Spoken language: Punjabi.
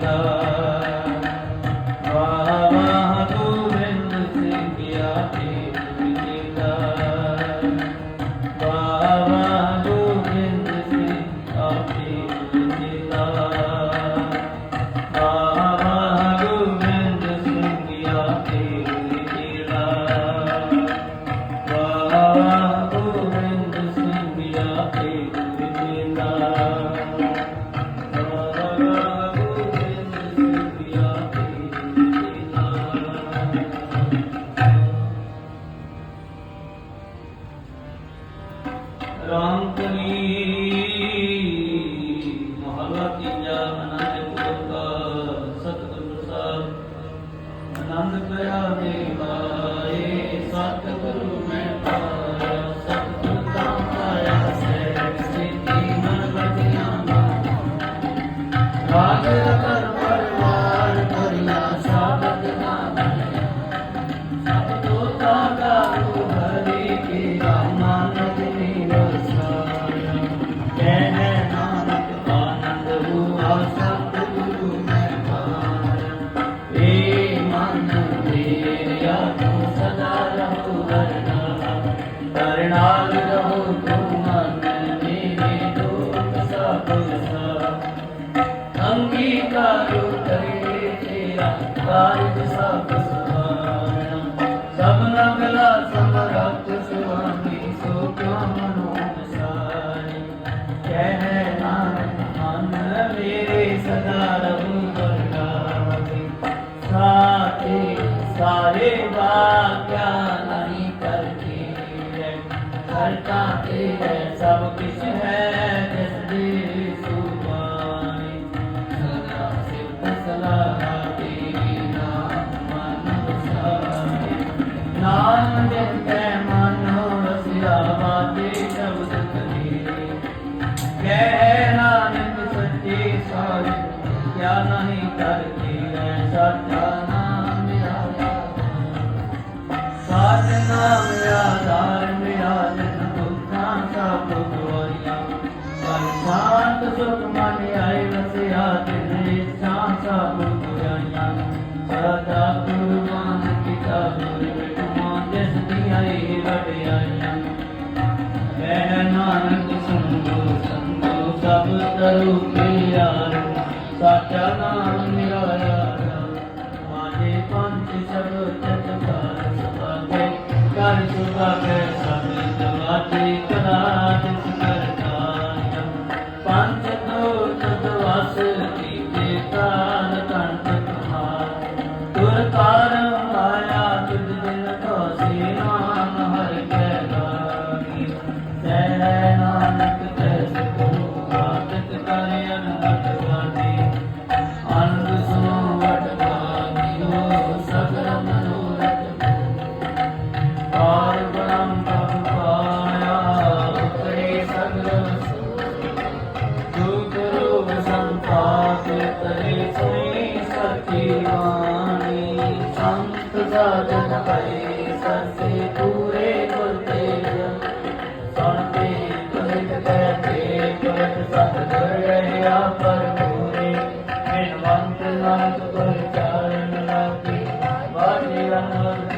love. ਰਾਮ ਕਲੀ ਮਹਲਾ ਤੀਜਾ ਅਨੰਦ ਕਾ ਸਤਿਗੁਰ ਸਾਹਿਬ ਆਨੰਦ ਪਿਆ ਦੇਵਾਏ ਤੇਰਾ ਸਭ ਸੁਹਾਣਾ ਸਭਨਾ ਗਲਾ ਸਮਰੱਥ ਸੁਆਮੀ ਸੋ ਕਿਉ ਮਨੋ ਵਸਾਈ ਕਹਿ ਨਾਨਕ ਮਨ ਮੇਰੇ ਸਦਾ ਰਹੂ ਵਰਨਾਵੇ ਸਾਥੇ ਸਾਰੇ ਵਾਕਿਆ ਨਹੀਂ ਕਰਤੀ ਹੈ ਕਰਤਾ ਤੇਰੇ ਸਭ ਕੁਛ ਹੈ ਜਿਸ ਦੀ ਨਾਮ ਜਿਨ ਮਨੋ ਰਸਿਆ ਬਾਤੇ ਸ਼ਬਦ ਕਬੀਰ ਕਹਿ ਨਾਨਕ ਸੱਚੇ ਸਾਹਿਬ ਕਿਆ ਨਹੀਂ ਕਰਤੀ ਹੈ ਸਾਚਾ ਨਾਨਕ ਸੰਗੋ ਸੰਗੋ, ਸਭ ਤਰੁ ਪਿਆਰ। ਸਾਚਾ ਨਾਮ ਮੇਰਾ ਯਾਰ ਪੰਜ ਸ਼ਬਦ ਚਤਕਾਰ। ਸਭਾਗੇ ਕਰ ਸੁਭਾਗੇ ਸਭੇ ਜਵਾਤੇ ਕਰਾ ਤਿਸ ਪੰਜ ਦੋਤ ਦਵਾਸ ਕੀਤੇ ਕਾਲ ਕੰਟ ਕਮਾਰ ਤੁਰ ਕਾਰਮ ਦੁਖ ਰੋਗ ਸੰਤਾਪ ਤਰੇ ਸੁਣੀ ਸਤੀ ਬਾਣੀ ਸੰਤ ਜਨ ਪਏ ਸਸੇ ਪੂਰੇ ਗੁਰ ਤੇਜ ਸੁਣ ਤੇ ਤੁਲਿਤ ਕੈ ਤੇ ਤੁਲਿਤ ਸਤ ਕਰ ਰਹਿਆ ਪਰ ਪੂਰੇ ਮਨ ਮੰਤ ਨਾਨਕ ਪਰ ਚਾਰਨ ਲਾਗੀ ਵਾਜੀ ਰਣ